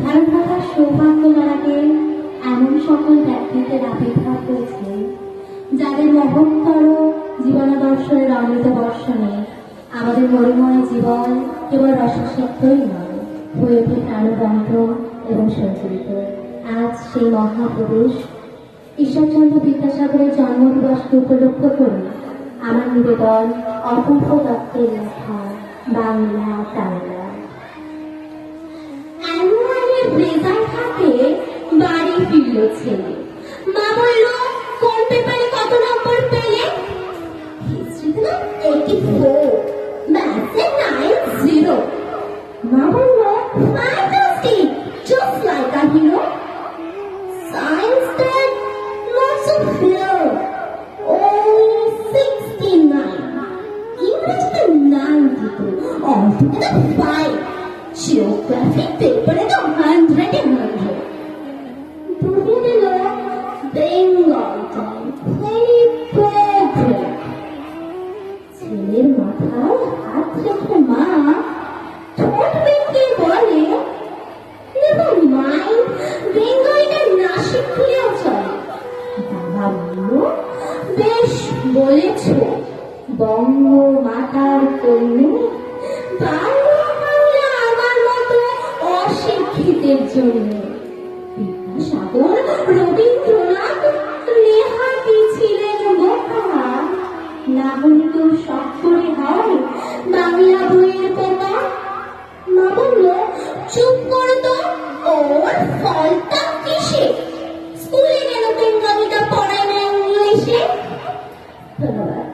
ভারত মাতার সৌভাগ্য লাগাতে এমন সকল ব্যক্তিদের আবির্ভাব হয়েছে, যাদের মহত্তর জীবনাদর্শনের অমৃত বর্ষণে আমাদের মরুময় জীবন কেবল রসসিদ্ধই নয়, হয়ে ওঠে প্রাণবন্ত এবং সঞ্চারিত আজ সেই মহাপুরুষ ঈশ্বরচন্দ্র বিদ্যাসাগরের জন্মদিবসকে উপলক্ষ করে আমার নিবেদন অপূর্ব দত্তের লেখা বাংলা টাংলা 84. Maths and 9, Number 1, fantastic. Just like a hero. Science then, lots of fear. Only 69. English then 92. Altogether 5. Geography paper at 100. আমার হাত রেখে বেশ বলেছ বঙ্গ মাতার কন্যে অশিক্ষিতের জন্য রবীন্দ্রনাথ লেহাতি ছিলেন মহা না হলে তো ফলটা কিসে? স্কুলে গেল বেঙ্গলিটা পড়ায় না ইংলিশে? ধন্যবাদ।